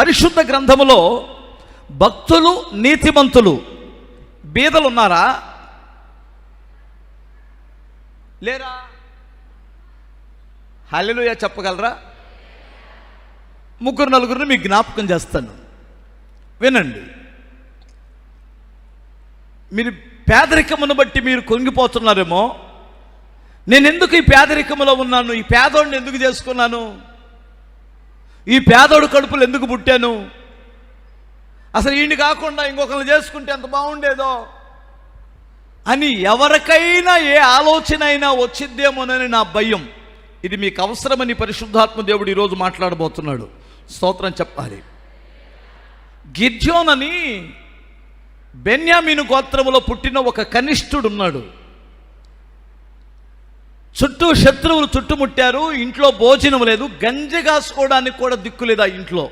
పరిశుద్ధ గ్రంథములో భక్తులు నీతిమంతులు బీదలు ఉన్నారా లేరా? హలెలుయా చెప్పగలరా? ముగ్గురు నలుగురిని మీకు జ్ఞాపకం చేస్తాను. వినండి. మీరు పేదరికమును బట్టి మీరు కొంగిపోతున్నారేమో నేను ఎందుకు ఈ పేదరికములో ఉన్నాను? ఈ పేదోడిని ఎందుకు చేసుకున్నాను? ఈ పేదోడు కడుపులు ఎందుకు పుట్టాను? అసలు ఈయన కాకుండా ఇంకొకరిని చేసుకుంటే ఎంత బాగుండేదో? అని ఎవరికైనా ఏ ఆలోచన అయినా వచ్చిద్దేమోనని నా భయం. ఇది మీకు అవసరమని పరిశుద్ధాత్మ దేవుడు ఈరోజు మాట్లాడబోతున్నాడు. స్తోత్రం చెప్పాలి. గిద్యోనని బెన్యామీను గోత్రములో పుట్టిన ఒక కనిష్ఠుడు ఉన్నాడు చుట్టూ శత్రువులు చుట్టుముట్టారు ఇంట్లో భోజనం లేదు గంజి కాసుకోవడానికి కూడా దిక్కు లేదు ఆ ఇంట్లో.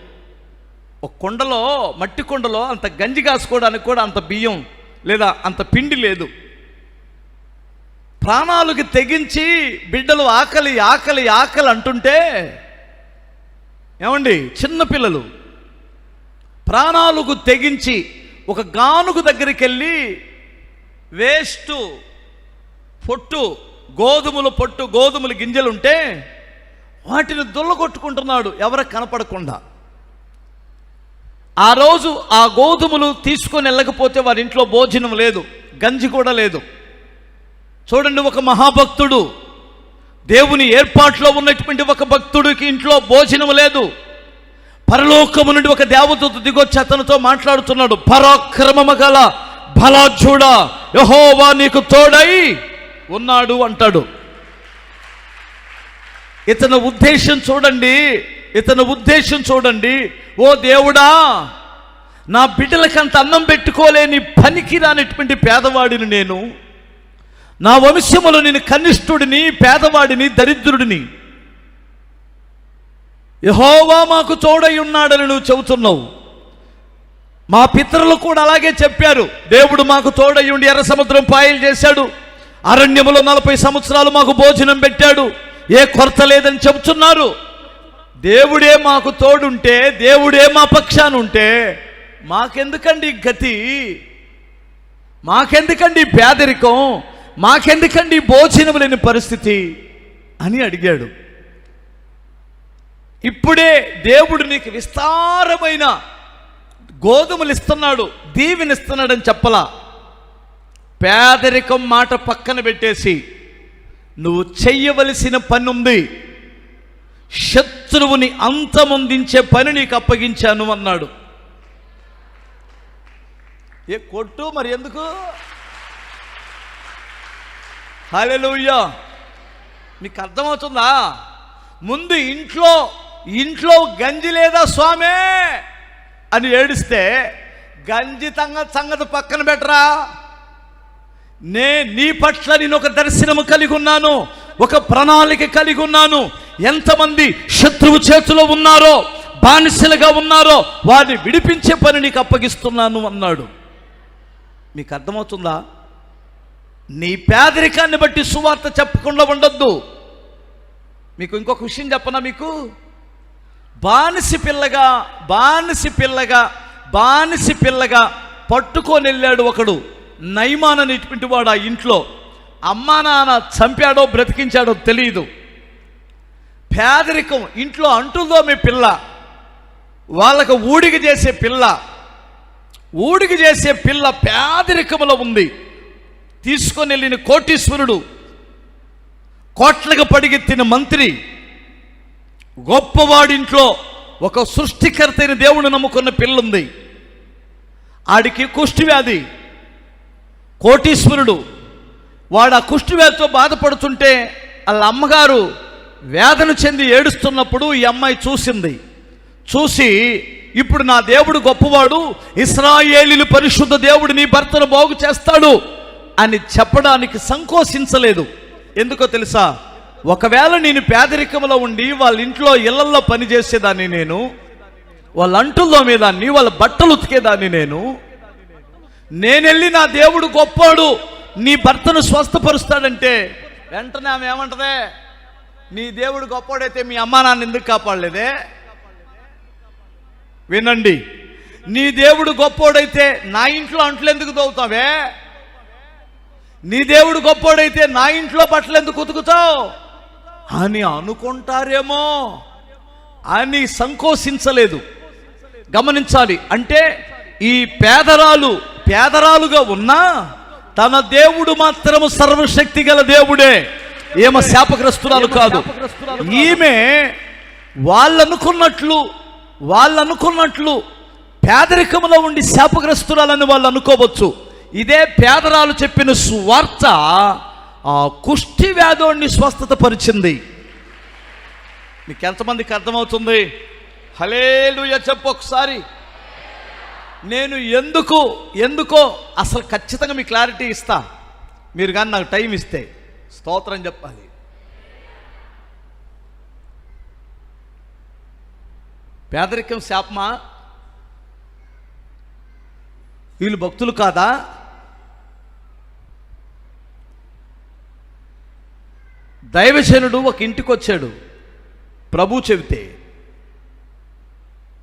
ఒక కొండలో మట్టి కొండలో అంత గంజి కాసుకోవడానికి కూడా అంత బియ్యం లేదా అంత పిండి లేదు. ప్రాణాలకు తెగించి బిడ్డలు ఆకలి ఆకలి ఆకలి అంటుంటే ఏమండి? చిన్నపిల్లలు ప్రాణాలకు తెగించి ఒక గానుగు దగ్గరికి వెళ్ళి వేస్ట్ పొట్టు గోధుమలు పొట్టు గోధుమలు గింజలు ఉంటే వాటిని దుల్లగొట్టుకుంటున్నాడు ఎవరికి కనపడకుండా. ఆ రోజు ఆ గోధుమలు తీసుకొని వెళ్ళకపోతే వారి ఇంట్లో భోజనం లేదు గంజి కూడా లేదు. చూడండి ఒక మహాభక్తుడు దేవుని ఏర్పాట్లో ఉన్నటువంటి ఒక భక్తుడికి ఇంట్లో భోజనం లేదు. పరలోకము నుండి ఒక దేవదూత దిగొచ్చి అతనితో మాట్లాడుతున్నాడు పరాక్రమము గల బలాఢ్యుడ యహోవా నీకు తోడై ఉన్నాడు అంటాడు. ఇతని ఉద్దేశం చూడండి ఇతని ఉద్దేశం చూడండి. ఓ దేవుడా నా బిడ్డలకంత అన్నం పెట్టుకోలేని పనికి రానటువంటి పేదవాడిని నేను. నా వంశములో నేను కనిష్ఠుడిని పేదవాడిని దరిద్రుడిని. యహోవా మాకు తోడై ఉన్నాడని నువ్వు చెబుతున్నావు. మా పితరులు కూడా అలాగే చెప్పారు. దేవుడు మాకు తోడై ఉండి ఎర్ర సముద్రం పాయలు చేశాడు. అరణ్యములో నలభై సంవత్సరాలు మాకు భోజనం పెట్టాడు. ఏ కొరత లేదని చెబుతున్నారు. దేవుడే మాకు తోడుంటే దేవుడే మా పక్షాన ఉంటే మాకెందుకండి గతి? మాకెందుకండి పేదరికం? మాకెందుకండి భోజనం లేని పరిస్థితి? అని అడిగాడు. ఇప్పుడే దేవుడు నీకు విస్తారమైన గోధుమలు ఇస్తున్నాడు దీవెనిస్తున్నాడని చెప్పలా. పేదరికం మాట పక్కన పెట్టేసి నువ్వు చెయ్యవలసిన పని ఉంది శత్రువుని అంతమొందించే పని నీకు అప్పగించాను అన్నాడు. ఏ కొట్టు మరి ఎందుకు? హాలెలూయా మీకు అర్థమవుతుందా? ముందు ఇంట్లో ఇంట్లో గంజి లేదా స్వామే అని ఏడిస్తే గంజి తంగ సంగతి పక్కన పెట్టరా? నే నీ పట్ల నేను ఒక దర్శనము కలిగి ఉన్నాను ఒక ప్రణాళిక కలిగి ఉన్నాను. ఎంతమంది శత్రువు చేతిలో ఉన్నారో బానిసలుగా ఉన్నారో వారిని విడిపించే పని నీకు అప్పగిస్తున్నాను అన్నాడు. మీకు అర్థమవుతుందా? నీ పేదరికాన్ని బట్టి సువార్త చెప్పకుండా ఉండొద్దు. మీకు ఇంకొక విషయం చెప్పనా మీకు? బానిసి పిల్లగా బానిసి పిల్లగా బానిసి పిల్లగా పట్టుకొని వెళ్ళాడు ఒకడు. నైమాన్ అనేటువంటి వాడు ఆ ఇంట్లో అమ్మా నాన్న చంపాడో బ్రతికించాడో తెలియదు పేదరికం ఇంట్లో అంటుందో మీ పిల్ల. వాళ్ళకు ఊడిగ చేసే పిల్ల. ఊడిగ చేసే పిల్ల పేదరికములో ఉంది. తీసుకొని వెళ్ళిన కోటీశ్వరుడు కోట్లకు పడిగెత్తిన మంత్రి గొప్పవాడింట్లో ఒక సృష్టికర్త అయిన దేవుడు నమ్ముకున్న పిల్లుంది ఆడికి కుష్టివ్యాధి కోటీశ్వరుడు. వాడు ఆ కుష్టివ్యాధితో బాధపడుతుంటే వాళ్ళ అమ్మగారు వేదన చెంది ఏడుస్తున్నప్పుడు ఈ అమ్మాయి చూసింది. చూసి ఇప్పుడు నా దేవుడు గొప్పవాడు ఇస్రాయేలీలు పరిశుద్ధ దేవుడు నీ భర్తను బాగు చేస్తాడు అని చెప్పడానికి సంకోచించలేదు. ఎందుకో తెలుసా? ఒకవేళ నేను పేదరికంలో ఉండి వాళ్ళ ఇంట్లో ఇళ్ళల్లో పనిచేసేదాన్ని నేను వాళ్ళ అంటుల్లో మీదాన్ని వాళ్ళ బట్టలు ఉతికేదాన్ని నేను నేనెళ్ళి నా దేవుడు గొప్పాడు నీ భర్తను స్వస్థపరుస్తాడంటే వెంటనే ఆమె ఏమంటదే? నీ దేవుడు గొప్పాడైతే మీ అమ్మా నాన్న ఎందుకు కాపాడలేదే? వినండి నీ దేవుడు గొప్పోడైతే నా ఇంట్లో అంట్లు ఎందుకు దోవుతావే నీ దేవుడు గొప్పోడైతే నా ఇంట్లో బట్టలు ఎందుకు ఉతుకుతావు? అని అనుకుంటారేమో అని సంకోచించలేదు. గమనించాలి. అంటే ఈ పేదరాలు పేదరాలుగా ఉన్నా తన దేవుడు మాత్రము సర్వశక్తి గల దేవుడే. ఏమ శాపగ్రస్తురాలు కాదు. ఈమె వాళ్ళనుకున్నట్లు వాళ్ళనుకున్నట్లు పేదరికంలో ఉండి శాపగ్రస్తురాలని వాళ్ళు అనుకోవచ్చు. ఇదే పేదరాలు చెప్పిన సువార్త ఆ కుష్టి వ్యాధోడిని స్వస్థత పరిచింది మీకు ఎంతమందికి అర్థమవుతుంది? హలేలుయ చెప్పు ఒకసారి. నేను ఎందుకు ఎందుకో అసలు ఖచ్చితంగా మీ క్లారిటీ ఇస్తా. మీరు కానీ నాకు టైం ఇస్తే స్తోత్రం చెప్పాలి. పేదరికం శాపమా? వీళ్ళు భక్తులు కాదా? దైవజనుడు ఒక ఇంటికి వచ్చాడు ప్రభు చెబితే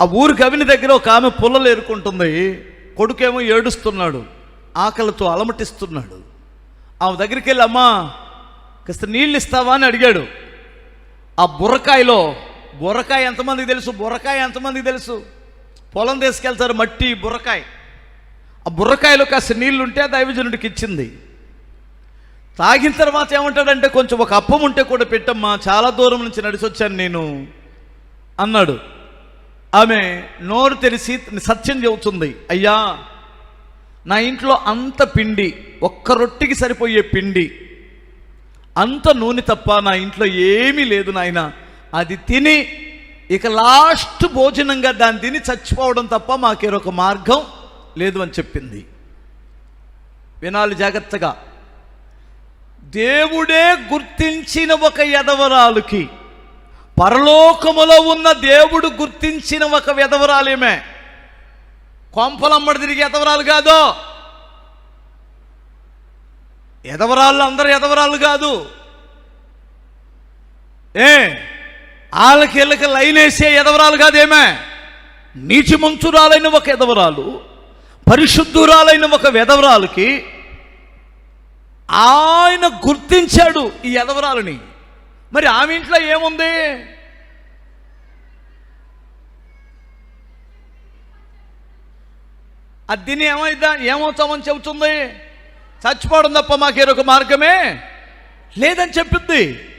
ఆ ఊరు కవిని దగ్గర ఒక ఆమె పుల్లలు ఎరుకుంటుంది కొడుకేమో ఏడుస్తున్నాడు. ఆకలితో అలమటిస్తున్నాడు. ఆమె దగ్గరికి వెళ్ళి అమ్మా కాస్త నీళ్ళు ఇస్తావా? అని అడిగాడు. ఆ బుర్రకాయలో బుర్రకాయ ఎంతమందికి తెలుసు? బుర్రకాయ ఎంతమందికి తెలుసు? పొలం తీసుకెళ్తారు మట్టి బుర్రకాయ. ఆ బుర్రకాయలో కాస్త నీళ్ళుంటే దైవజనుడికి ఇచ్చింది. తాగిన తర్వాత ఏమంటాడంటే కొంచెం ఒక అప్పం ఉంటే కూడా పెట్టమ్మా చాలా దూరం నుంచి నడిచి వచ్చాను నేను అన్నాడు. ఆమె నోరు తెరిచి సత్యం చెబుతుంది అయ్యా నా ఇంట్లో అంత పిండి ఒక్క రొట్టికి సరిపోయే పిండి అంత నూనె తప్ప నా ఇంట్లో ఏమీ లేదు నాయన. అది తిని ఇక లాస్ట్ భోజనంగా దాన్ని తిని చచ్చిపోవడం తప్ప మాకేరొక మార్గం లేదు అని చెప్పింది. వినాలి జాగ్రత్తగా. దేవుడే గుర్తించిన ఒక ఎదవరాలుకి పరలోకములో ఉన్న దేవుడు గుర్తించిన ఒక విధవరాలేమే కొంపలమ్మడి తిరిగి ఎదవరాలు కాదు. ఎదవరాళ్ళు అందరు ఎదవరాలు కాదు. ఏ? వాళ్ళకి వీళ్ళకి లైన్ వేసే ఎదవరాలు కాదేమే? నీచి మంచురాలైన ఒక ఎదవరాలు పరిశుద్ధురాలైన ఒక వెదవరాలకి ఆయన గుర్తించాడు ఈ ఎదవరాలని. మరి ఆమె ఇంట్లో ఏముంది? అది దీన్ని ఏమైందా? ఏమవుతామని చెబుతుంది? చచ్చిపోవడం తప్ప మాకేరొక మార్గమే లేదని చెప్పింది.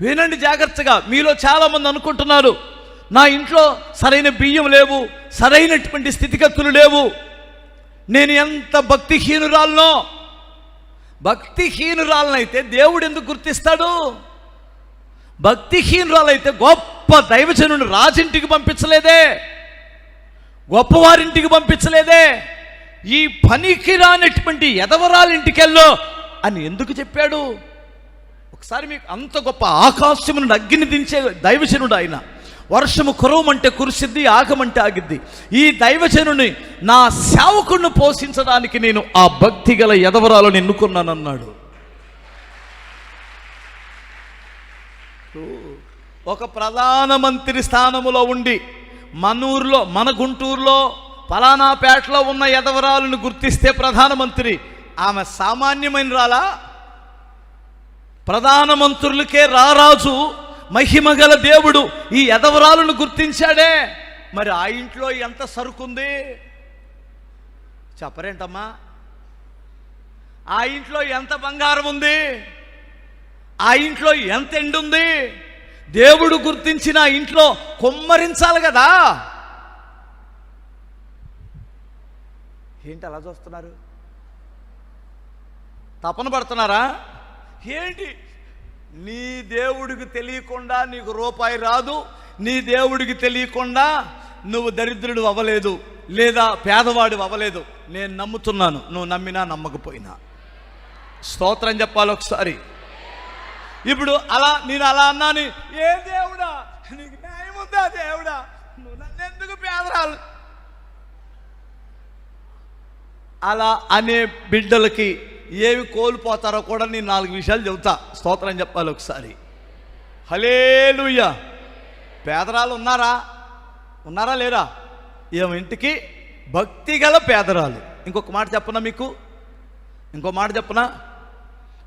వినండి జాగ్రత్తగా. మీలో చాలామంది అనుకుంటున్నారు నా ఇంట్లో సరైన బియ్యం లేవు సరైనటువంటి స్థితిగతులు లేవు. నేను ఎంత భక్తిహీనురాలనో భక్తిహీనురాలనైతే దేవుడు ఎందుకు గుర్తిస్తాడు? భక్తిహీనురాలైతే గొప్ప దైవజనుని రాజింటికి పంపించలేదే. గొప్పవారింటికి పంపించలేదే. ఈ పనికి రానటువంటి ఎదవరాలింటికెళ్ళో అని ఎందుకు చెప్పాడు? ఒకసారి మీకు అంత గొప్ప ఆకాశమును అగ్గిని దించే దైవజనుడు ఆయన. వర్షము కురవమంటే కురిసిద్ది ఆగమంటే ఆగిద్ది. ఈ దైవజనుని నా సేవకుడిని పోషించడానికి నేను ఆ భక్తి గల ఎదవరాలను ఎన్నుకున్నానన్నాడు ఒక ప్రధానమంత్రి స్థానములో ఉండి మన ఊర్లో మన గుంటూరులో పలానాపేటలో ఉన్న ఎదవరాలను గుర్తిస్తే ప్రధానమంత్రి. ఆమె సామాన్యమైన రాలా ప్రధానమంత్రులకే రారాజు. మహిమగల దేవుడు ఈ ఎదవరాలను గుర్తించాడే. మరి ఆ ఇంట్లో ఎంత సరుకుంది? చెప్పరేంటమ్మా? ఆ ఇంట్లో ఎంత బంగారం ఉంది? ఆ ఇంట్లో ఎంత ఎండుంది? దేవుడు గుర్తించిన ఇంట్లో కొమ్మరించాలి కదా. ఏంటి అలా చూస్తున్నారు? తపన పడుతున్నారా? ఏంటి? నీ దేవుడికి తెలియకుండా నీకు రూపాయి రాదు నీ దేవుడికి తెలియకుండా నువ్వు దరిద్రుడు అవ్వలేదు లేదా పేదవాడు అవ్వలేదు. నేను నమ్ముతున్నాను నువ్వు నమ్మినా నమ్మకపోయినా. స్తోత్రం చెప్పాలి ఒకసారి. ఇప్పుడు అలా నేను అలా అన్నాను ఏ దేవుడా నీకు న్యాయం ఉందా దేవుడా? నువ్వు నన్ను ఎందుకు పేదరాలు? అలా అనే బిడ్డలకి ఏవి కోల్పోతారో కూడా నేను నాలుగు విషయాలు చెబుతా. స్తోత్రం చెప్పాలి ఒకసారి. హలేలుయ్య పేదరాలు ఉన్నారా? ఉన్నారా లేరా? ఏమి ఇంటికి? భక్తి గల పేదరాలు. ఇంకొక మాట చెప్పనా మీకు? ఇంకో మాట చెప్పనా?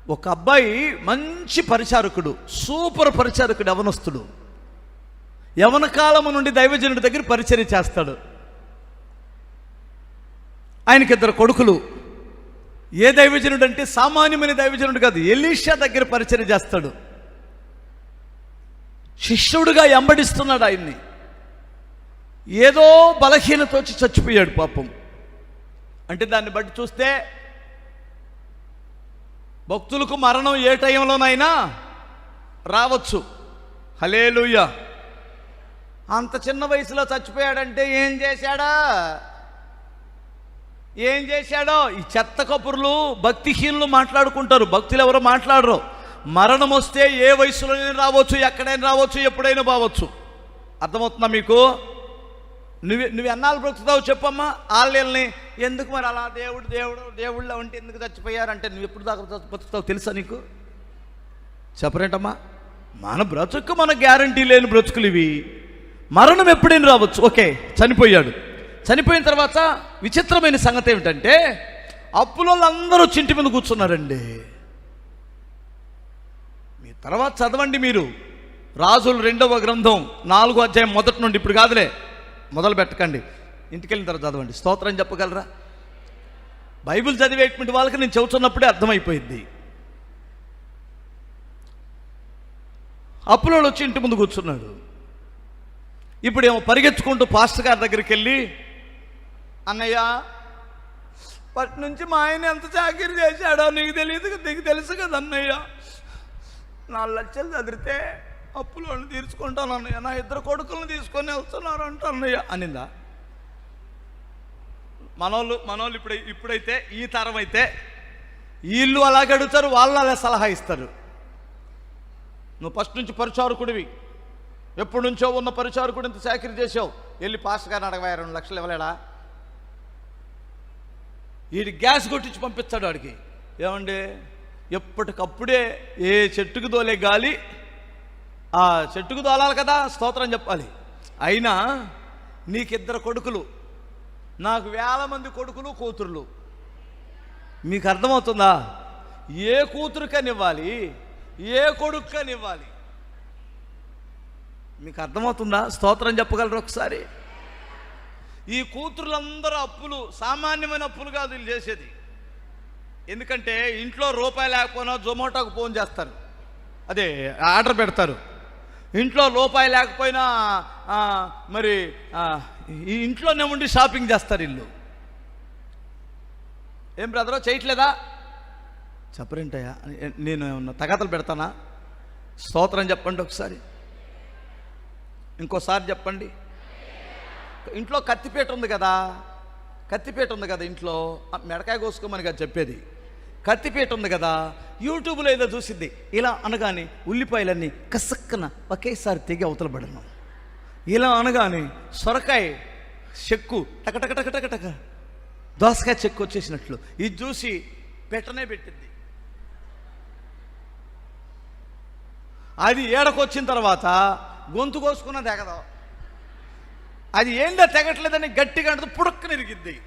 ఒక అబ్బాయి మంచి పరిచారకుడు సూపర్ పరిచారకుడు యవనస్తుడు. యవన కాలము నుండి దైవజనుడి దగ్గర పరిచర్య చేస్తాడు. ఆయనకి ఇద్దరు కొడుకులు. ఏ దైవజనుడు అంటే సామాన్యమైన దైవజనుడు కాదు ఎలీషా దగ్గర పరిచయం చేస్తాడు. శిష్యుడుగా ఎంబడిస్తున్నాడు ఆయన్ని. ఏదో బలహీనత వచ్చి చచ్చిపోయాడు పాపం. అంటే దాన్ని బట్టి చూస్తే భక్తులకు మరణం ఏ టైంలోనైనా రావచ్చు. హలేలుయ్య అంత చిన్న వయసులో చచ్చిపోయాడంటే ఏం చేశాడా? ఏం చేశాడో? ఈ చెత్త కబుర్లు భక్తిహీనులు మాట్లాడుకుంటారు. భక్తులు ఎవరు మాట్లాడరు. మరణం వస్తే ఏ వయసులోనైనా రావచ్చు ఎక్కడైనా రావచ్చు ఎప్పుడైనా పోవచ్చు అర్థమవుతుందా మీకు? నువ్వు నువ్వు ఎన్నాళ్ళు బ్రతుకుతావు చెప్పమ్మా? వాళ్ళని ఎందుకు మరి అలా దేవుడు దేవుడు దేవుళ్ళ ఉంటే ఎందుకు చచ్చిపోయారంటే నువ్వు ఎప్పుడు దాకా బ్రతుకుతావు తెలుసా నీకు? చెప్పరేంటమ్మా? మన బ్రతుకు మన గ్యారంటీ లేని బ్రతుకులు ఇవి. మరణం ఎప్పుడైనా రావచ్చు. ఓకే చనిపోయాడు. చనిపోయిన తర్వాత విచిత్రమైన సంగతి ఏమిటంటే అప్పులో అందరూ చింటి మీద కూర్చున్నారండి. మీ తర్వాత చదవండి మీరు. రాజులు రెండవ గ్రంథం నాలుగో అధ్యాయం మొదటి నుండి ఇప్పుడు కాదులే మొదలు పెట్టకండి. ఇంటికెళ్ళిన తర్వాత చదవండి. స్తోత్రం చెప్పగలరా? బైబిల్ చదివేటువంటి వాళ్ళకి నేను చెబుతున్నప్పుడే అర్థమైపోయింది. అప్పులో వచ్చి ఇంటి ముందు కూర్చున్నాడు ఇప్పుడేమో పరిగెత్తుకుంటూ పాస్టర్ గారి దగ్గరికి వెళ్ళి అన్నయ్య పట్టి నుంచి మా ఆయన ఎంత చాకరీ చేశాడో నీకు తెలియదు నీకు తెలుసు కదా అన్నయ్య. నాలుగు లక్షలు చదివితే అప్పులను తీర్చుకుంటాను అన్నయ్య. నా ఇద్దరు కొడుకులను తీసుకొని వెళ్తున్నారు అంట అన్నయ్య. అనిందా? మనోళ్ళు మనోళ్ళు ఇప్పుడు ఇప్పుడైతే ఈ తరం అయితే వీళ్ళు అలాగే అడుగుతారు వాళ్ళు అలా సలహా ఇస్తారు. నువ్వు ఫస్ట్ నుంచి పరిచారకుడివి. ఎప్పటి నుంచో ఉన్న పరిచారకుడు ఇంత చాకరీ చేసావు వెళ్ళి పాస్ గారిని అడగవా రెండు లక్షలు ఇవ్వలేడా? వీడి గ్యాస్ కొట్టించి పంపిస్తాడు వాడికి ఏమండి? ఎప్పటికప్పుడే ఏ చెట్టుకు దోలే గాలి ఆ చెట్టుకు దోలాలి కదా స్తోత్రం చెప్పాలి. అయినా నీకిద్దరు కొడుకులు నాకు వేల మంది కొడుకులు కూతురులు. మీకు అర్థమవుతుందా? ఏ కూతురుకనివ్వాలి ఏ కొడుక్కనివ్వాలి? మీకు అర్థమవుతుందా? స్తోత్రం చెప్పగలరు ఒకసారి. ఈ కూతురులందరూ అప్పులు సామాన్యమైన అప్పులు కాదు వీళ్ళు చేసేది. ఎందుకంటే ఇంట్లో రూపాయి లేకపోయినా జొమాటోకు ఫోన్ చేస్తారు. అదే ఆర్డర్ పెడతారు. ఇంట్లో రూపాయి లేకపోయినా మరి ఈ ఇంట్లోనే ఉండి షాపింగ్ చేస్తారు ఇల్లు ఏం బ్రదరో చేయట్లేదా? చెప్పరేంటయ్యా నేను ఏమన్నా తగతలు పెడతానా? స్తోత్రం చెప్పండి ఒకసారి. ఇంకోసారి చెప్పండి. ఇంట్లో కత్తిపేట ఉంది కదా కత్తిపేట ఉంది కదా ఇంట్లో? మెడకాయ కోసుకోమని కదా చెప్పేది. కత్తిపేట ఉంది కదా యూట్యూబ్లో ఏదో చూసిద్ది. ఇలా అనగానే ఉల్లిపాయలన్నీ కసక్కన ఒకేసారి తెగి అవతల పడను. ఇలా అనగానే సొరకాయ చెక్కు టకటకటకటకటక టక టక దోసకాయ చెక్కు వచ్చేసినట్లు. ఇది చూసి పెట్టనే పెట్టింది అది ఏడకొచ్చిన తర్వాత గొంతు కోసుకున్నది ఎగదావు అది ఏందో తెగట్లేదని గట్టిగా అంటే పుడక్కన ఇరిగిద్ది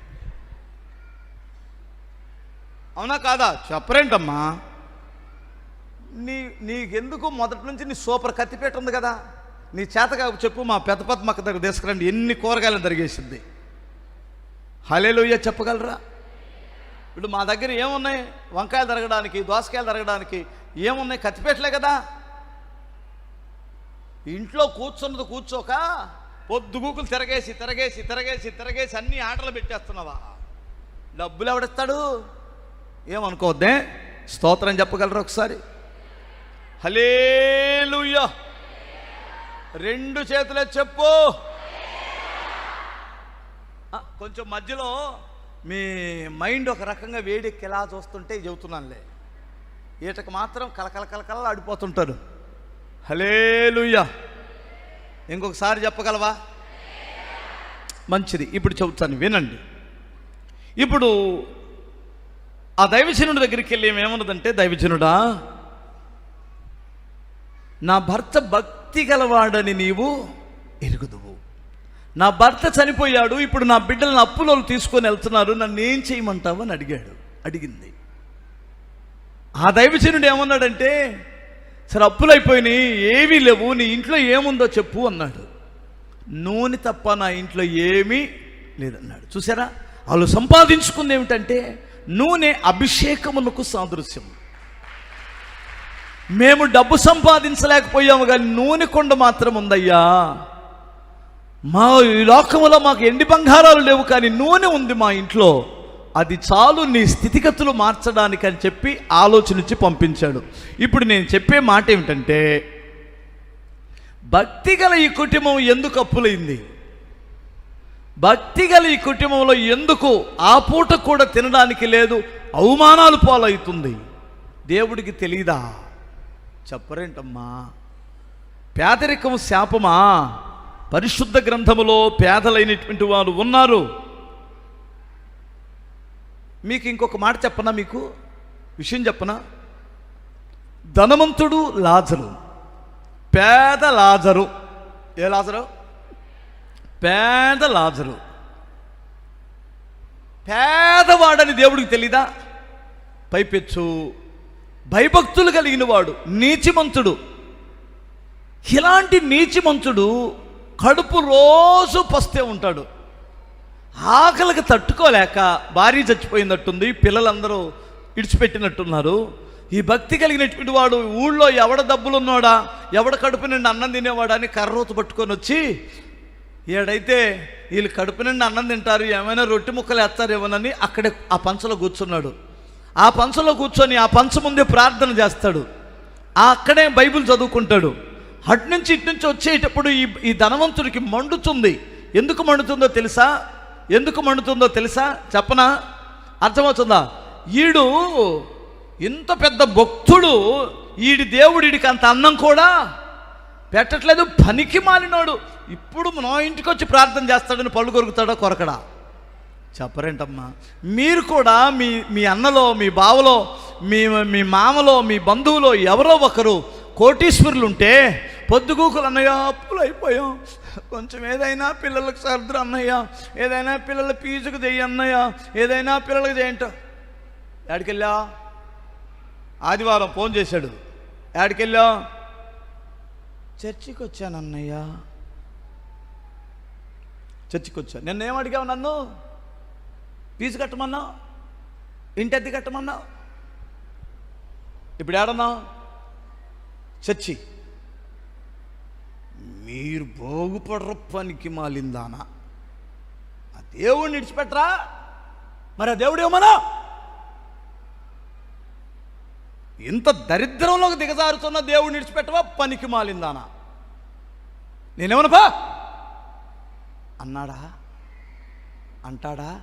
అవునా కాదా? చెప్పరేంటమ్మా? నీ నీకెందుకు మొదటి నుంచి నీ సూపర్ కత్తిపేట ఉంది కదా? నీ చేతగా చెప్పు మా పెద్ద పద్మక్క దగ్గర తీసుకురండి. ఎన్ని కూరగాయలు తరిగేసింది హలేలుయ్య చెప్పగలరా? ఇప్పుడు మా దగ్గర ఏమున్నాయి? వంకాయలు తరగడానికి దోసకాయలు తరగడానికి ఏమున్నాయి? కత్తిపేటలే కదా. ఇంట్లో కూర్చున్నది కూర్చోక? పొద్దుగూకులు తిరగేసి తిరగేసి తిరగేసి తిరగేసి అన్ని ఆటలు పెట్టేస్తున్నావా? డబ్బులు ఎవడిస్తాడు? ఏమనుకోవద్దే? స్తోత్రం చెప్పగలరు ఒకసారి? హలేలుయ్య రెండు చేతులే చెప్పు. కొంచెం మధ్యలో మీ మైండ్ ఒక రకంగా వేడెక్కేలా చూస్తుంటే చెబుతున్నానులే. ఈటకు మాత్రం కలకల కలకల ఆడిపోతుంటారు హలేలుయ్యా ఇంకొకసారి చెప్పగలవా? మంచిది. ఇప్పుడు చెబుతాను వినండి. ఇప్పుడు ఆ దైవజనుడి దగ్గరికి వెళ్ళి ఏమేమన్నదంటే దైవజనుడా నా భర్త భక్తి గలవాడని నీవు ఎరుగుదువు. నా భర్త చనిపోయాడు ఇప్పుడు నా బిడ్డలను అప్పులో తీసుకొని వెళ్తున్నారు నన్ను ఏం చేయమంటావు? అని అడిగాడు. అడిగింది. ఆ దైవజనుడు ఏమన్నాడంటే సరే అప్పులు అయిపోయినాయి ఏమీ లేవు నీ ఇంట్లో ఏముందో చెప్పు అన్నాడు. నూనె తప్ప నా ఇంట్లో ఏమీ లేదన్నాడు. చూసారా? వాళ్ళు సంపాదించుకుంది ఏమిటంటే నూనె అభిషేకమునకు సాదృశ్యం. మేము డబ్బు సంపాదించలేకపోయాము కానీ నూనె కొండ మాత్రం ఉందయ్యా. మా ఈ లోకములో మాకు ఎండి బంగారాలు లేవు కానీ నూనె ఉంది మా ఇంట్లో. అది చాలు నీ స్థితిగతులు మార్చడానికి అని చెప్పి ఆలోచనించి పంపించాడు. ఇప్పుడు నేను చెప్పే మాట ఏమిటంటే భక్తి గల ఈ కుటుంబం ఎందుకు అప్పులైంది? భక్తి గల ఈ కుటుంబంలో ఎందుకు ఆ పూట కూడా తినడానికి లేదు అవమానాలు పాలవుతుంది? దేవుడికి తెలీదా? చెప్పరేంటమ్మా పేదరికం శాపమా? పరిశుద్ధ గ్రంథములో పేదలైనటువంటి వారు ఉన్నారు. మీకు ఇంకొక మాట చెప్పనా మీకు? విషయం చెప్పనా? ధనవంతుడు లాజరు. పేద లాజరు. ఏ లాజరు? పేద లాజరు. పేదవాడని దేవుడికి తెలీదా? పైపెచ్చు. భయభక్తులు కలిగిన వాడు నీచిమంతుడు. ఇలాంటి నీచిమంతుడు కడుపు రోజు పస్తే ఉంటాడు. ఆకలికి తట్టుకోలేక భార్య చచ్చిపోయినట్టుంది పిల్లలందరూ ఇడిచిపెట్టినట్టున్నారు. ఈ భక్తి కలిగినటువంటి వాడు ఊళ్ళో ఎవడ డబ్బులు ఉన్నాడా ఎవడ కడుపు నిండి అన్నం తినేవాడా అని కర్రోతు పట్టుకొని వచ్చి ఏడైతే వీళ్ళు కడుపు నిండి అన్నం తింటారు ఏమైనా రొట్టె ముక్కలు వేస్తారేమోనని అక్కడే ఆ పంచలో కూర్చున్నాడు. ఆ పంచలో కూర్చొని ఆ పంచ ముందే ప్రార్థన చేస్తాడు. ఆ అక్కడే బైబిల్ చదువుకుంటాడు. అటు నుంచి ఇటు నుంచి వచ్చేటప్పుడు ఈ ఈ ధనవంతుడికి మండుతుంది. ఎందుకు మండుతుందో తెలుసా? ఎందుకు మండుతుందో తెలుసా? చెప్పనా? అర్థమవుతుందా? ఈడు ఇంత పెద్ద భక్తుడు ఈడి దేవుడికి అంత అన్నం కూడా పెట్టట్లేదు పనికి మాలినోడు. ఇప్పుడు నా ఇంటికి వచ్చి ప్రార్థన చేస్తాడని పళ్ళు కొరుకుతాడో కొరకడా? చెప్పరేంటమ్మా మీరు కూడా మీ మీ అన్నలో మీ బావలో మీ మీ మామలో మీ బంధువులో ఎవరో ఒకరు కోటీశ్వరులు ఉంటే పొద్దుగూకులు అన్నయ్య అప్పులు అయిపోయాం కొంచెం ఏదైనా పిల్లలకు సర్దురు అన్నయ్య. ఏదైనా పిల్లల ఫీజుకు చెయ్యి అన్నయ్య. ఏదైనా పిల్లలకు చేయంట ఎక్కడికెళ్ళా ఆదివారం ఫోన్ చేశాడు. ఎక్కడికెళ్ళా చర్చికి వచ్చాను అన్నయ్య. చర్చికి వచ్చాను నిన్న ఏం అడిగావు నన్ను? ఫీజు కట్టమన్నా? ఇంటి అద్దె ఇప్పుడు ఏడన్నా? చర్చి. మీరు బాగుపడరు పనికి మాలిందానా ఆ దేవుడిని విడిచిపెట్టరా? మరి ఆ దేవుడు ఏమన్నా? ఇంత దరిద్రంలోకి దిగజారుతున్న దేవుడిని విడిచిపెట్టవా? పనికి మాలిందానా నేనేమనపా అన్నాడా? అంటాడా?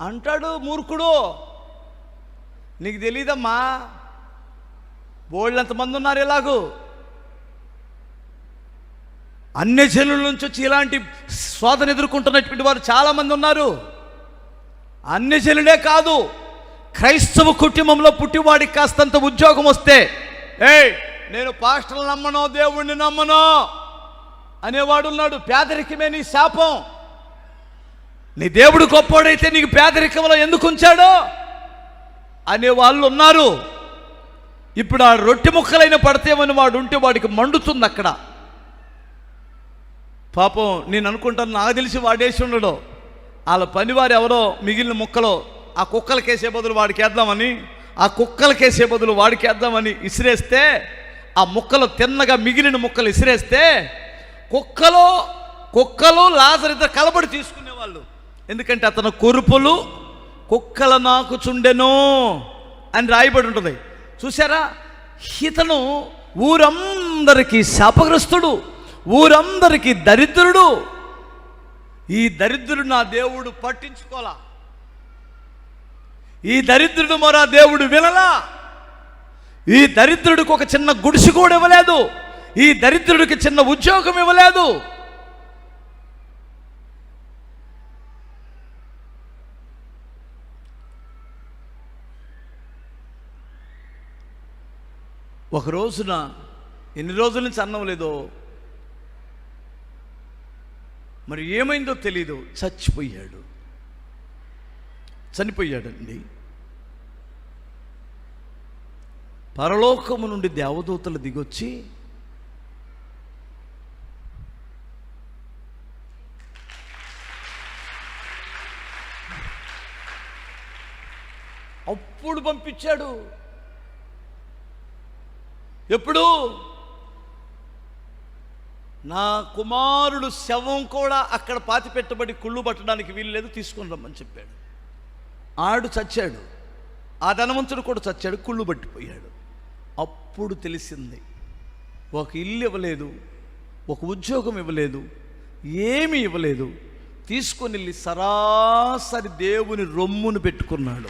అంటాడు మూర్ఖుడు. నీకు తెలీదమ్మా. బోళ్ళంతమంది ఉన్నారు ఇలాగూ. అన్ని జనుల నుంచి వచ్చి ఇలాంటి శోధన ఎదుర్కొంటున్నటువంటి వారు చాలామంది ఉన్నారు. అన్ని జనులే కాదు క్రైస్తవ కుటుంబంలో పుట్టివాడికి కాస్తంత ఉద్యోగం వస్తే ఏయ్ నేను పాస్టర్లు నమ్మను దేవుణ్ణి నమ్మను అనేవాడు ఉన్నాడు. పేదరికమే నీ శాపం. నీ దేవుడు గొప్పోడైతే నీకు పేదరికంలో ఎందుకు ఉంచాడో? అనే వాళ్ళు ఉన్నారు. ఇప్పుడు ఆ రొట్టె ముక్కలైన పడితేమని వాడు ఉంటే వాడికి మండుతుంది అక్కడ. పాపం నేను అనుకుంటాను నాకు తెలిసి వాడేసి ఉండడు. వాళ్ళ పనివారు ఎవరో మిగిలిన ముక్కలో ఆ కుక్కలకేసే బదులు వాడికేద్దామని ఆ కుక్కలకేసే బదులు వాడికేద్దామని ఇసిరేస్తే ఆ ముక్కలు తిన్నగా మిగిలిన ముక్కలు ఇసిరేస్తే కుక్కలో కుక్కలు లాజరిద్దరు కలబడి తీసుకునేవాళ్ళు. ఎందుకంటే అతను కొరుపులు కుక్కల నాకు చుండెను అని రాయబడి ఉంటుంది. చూసారా ఇతను ఊరందరికీ శాపగ్రస్తుడు. ఊరందరికీ దరిద్రుడు. ఈ దరిద్రుడు నా దేవుడు పట్టించుకోలా. ఈ దరిద్రుడు మరో దేవుడు వినలా. ఈ దరిద్రుడికి ఒక చిన్న గుడిసి కూడా ఇవ్వలేదు. ఈ దరిద్రుడికి చిన్న ఉద్యోగం ఇవ్వలేదు. ఒక రోజున ఎన్ని రోజుల నుంచి అన్నం లేదో మరి ఏమైందో తెలీదు. చచ్చిపోయాడు. చనిపోయాడండి. పరలోకము నుండి దేవదూతలు దిగొచ్చి అప్పుడు పంపించాడు. ఎప్పుడు? నా కుమారుడు శవం కూడా అక్కడ పాతి పెట్టబడి కుళ్ళు పట్టడానికి వీలు లేదు తీసుకుని రమ్మని చెప్పాడు. ఆడు చచ్చాడు. ఆ ధనవంతుడు కూడా చచ్చాడు కుళ్ళు పట్టిపోయాడు. అప్పుడు తెలిసింది ఒక ఇల్లు ఇవ్వలేదు ఒక ఉద్యోగం ఇవ్వలేదు ఏమీ ఇవ్వలేదు. తీసుకొని వెళ్ళి సరాసరి దేవుని రొమ్మును పెట్టుకున్నాడు.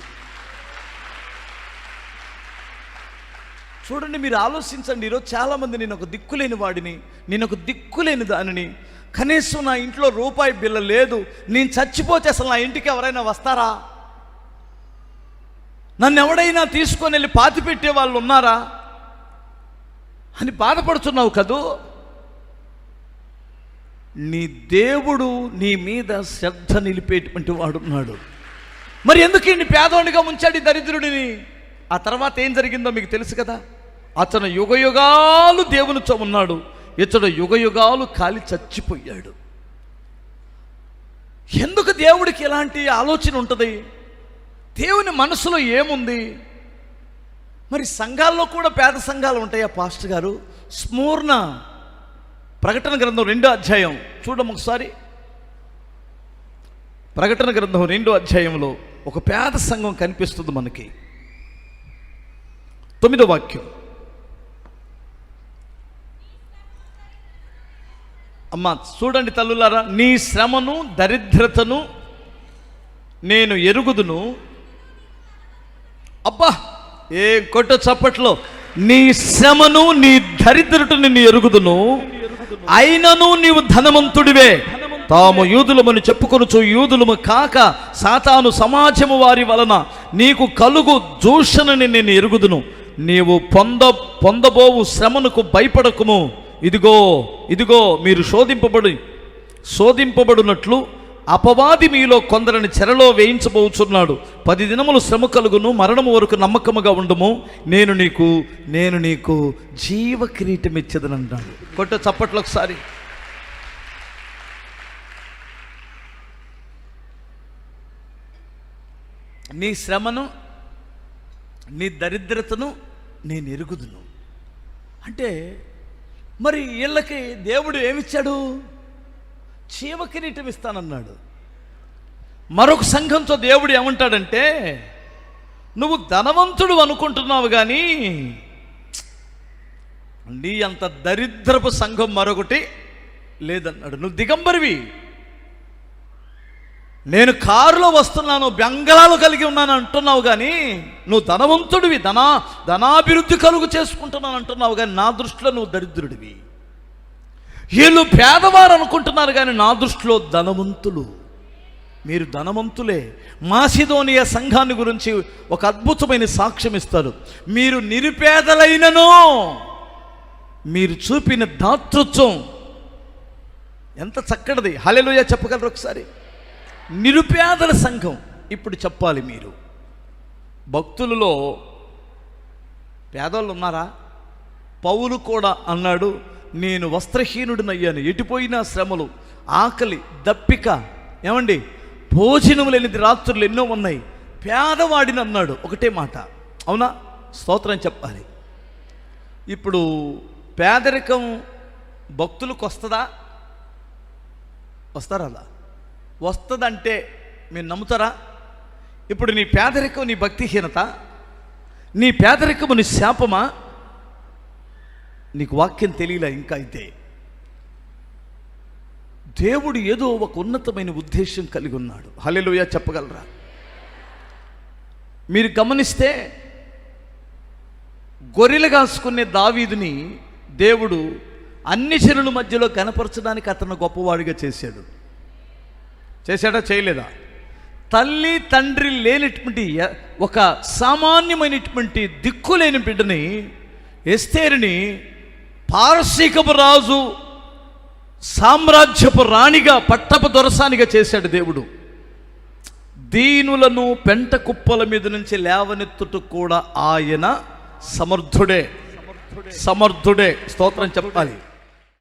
చూడండి మీరు ఆలోచించండి ఈరోజు చాలామంది నేను ఒక దిక్కులేని వాడిని నేను ఒక దిక్కులేని దానిని. కనీసం నా ఇంట్లో రూపాయి బిల్ల లేదు నేను చచ్చిపోతే అసలు నా ఇంటికి ఎవరైనా వస్తారా? నన్ను ఎవడైనా తీసుకొని వెళ్ళి పాతి పెట్టే వాళ్ళు ఉన్నారా? అని బాధపడుతున్నావు కదూ? నీ దేవుడు నీ మీద శ్రద్ధ నిలిపేటువంటి వాడున్నాడు. మరి ఎందుకు ఈ పేదోడిగా ఉంచాడు దరిద్రుడిని? ఆ తర్వాత ఏం జరిగిందో మీకు తెలుసు కదా? అతను యుగయుగాలు దేవునితో ఉన్నాడు. ఇతడు యుగయుగాలు కాలి చచ్చిపోయాడు. ఎందుకు దేవుడికి ఇలాంటి ఆలోచన ఉంటుంది? దేవుని మనసులో ఏముంది? మరి సంఘాల్లో కూడా పేద సంఘాలు ఉంటాయా పాస్టర్ గారు? స్మూర్ణ ప్రకటన గ్రంథం రెండో అధ్యాయం. చూడము ఒకసారి. ప్రకటన గ్రంథం రెండో అధ్యాయంలో ఒక పేద సంఘం కనిపిస్తుంది మనకి. తొమ్మిదో వాక్యం. అమ్మ చూడండి తల్లులారా నీ శ్రమను దరిద్రతను నేను ఎరుగుదును. అబ్బా ఏ కొట్ట చప్పట్లో. నీ శ్రమను నీ దరిద్రతను నేను ఎరుగుదును. అయినను నీవు ధనవంతుడివే. తాము యూదులమని చెప్పుకొనుచు యూదులము కాక సాతాను సమాజము వారి వలన నీకు కలుగు దూషణని నేను ఎరుగుదును. నీవు పొంద పొందబోవు శ్రమనుకు భయపడకుము. ఇదిగో ఇదిగో మీరు శోధింపబడి శోధింపబడినట్లు అపవాది మీలో కొందరిని చెరలో వేయించబోచున్నాడు. పది దినములు శ్రమ కలుగును మరణము వరకు నమ్మకముగా ఉండము. నేను నీకు నేను నీకు జీవ కిరీటం ఇచ్చేదనంటాడు కొట్ట చప్పట్లు ఒకసారి. నీ శ్రమను నీ దరిద్రతను నేను ఎరుగుదును. అంటే మరి వీళ్ళకి దేవుడు ఏమిచ్చాడు? చీవ కిరీటం ఇస్తానన్నాడు. మరొక సంఘంతో దేవుడు ఏమంటాడంటే నువ్వు ధనవంతుడు అనుకుంటున్నావు కానీ నీ అంత దరిద్రపు సంఘం మరొకటి లేదన్నాడు. నువ్వు దిగంబరివి. నేను కారులో వస్తున్నాను బెంగళాలు కలిగి ఉన్నాను అంటున్నావు కానీ నువ్వు ధనవంతుడివి ధనా ధనాభివృద్ధి కలుగు చేసుకుంటున్నాను అంటున్నావు కానీ నా దృష్టిలో నువ్వు దరిద్రుడివి. వీళ్ళు పేదవారు అనుకుంటున్నారు కానీ నా దృష్టిలో ధనవంతులు. మీరు ధనవంతులే. మాసిదోనియ సంఘాన్ని గురించి ఒక అద్భుతమైన సాక్ష్యం ఇస్తారు. మీరు నిరుపేదలైనను మీరు చూపిన దాతృత్వం ఎంత చక్కటిది. హలెలుయ చెప్పగలరు ఒకసారి? నిరుపేదల సంఘం. ఇప్పుడు చెప్పాలి మీరు. భక్తులలో పేదోళ్ళు ఉన్నారా? పౌలు కూడా అన్నాడు నేను వస్త్రహీనుడినయ్యాను. ఎటుపోయిన శ్రమలు ఆకలి దప్పిక ఏమండి? భోజనం లేనిది రాత్రులు ఎన్నో ఉన్నాయి. పేదవాడిని అన్నాడు. ఒకటే మాట. అవునా? స్తోత్రం చెప్పాలి. ఇప్పుడు పేదరికం భక్తులకు వస్తుందా? వస్తారా వస్తుందంటే మీరు నమ్ముతారా? ఇప్పుడు నీ పేదరికం నీ భక్తిహీనత నీ పేదరికము నీ శాపమా? నీకు వాక్యం తెలియలే ఇంకా అయితే దేవుడు ఏదో ఒక ఉన్నతమైన ఉద్దేశం కలిగి ఉన్నాడు. హలెలుయ చెప్పగలరా? మీరు గమనిస్తే గొర్రెలు కాసుకునే దావీదుని దేవుడు అన్ని చెరుల మధ్యలో కనపరచడానికి అతను గొప్పవాడిగా చేశాడు. చేశాడా చేయలేదా? తల్లి తండ్రి లేనటువంటి ఒక సామాన్యమైనటువంటి దిక్కులేని బిడ్డని ఎస్తేరిని పారసీకపు రాజు సామ్రాజ్యపు రాణిగా పట్టపు దొరసానిగా చేశాడు దేవుడు. దీనులను పెంట కుప్పల మీద నుంచి లేవనెత్తుటకు కూడా ఆయన సమర్థుడే. సమర్థుడే. స్తోత్రం చెప్పాలి.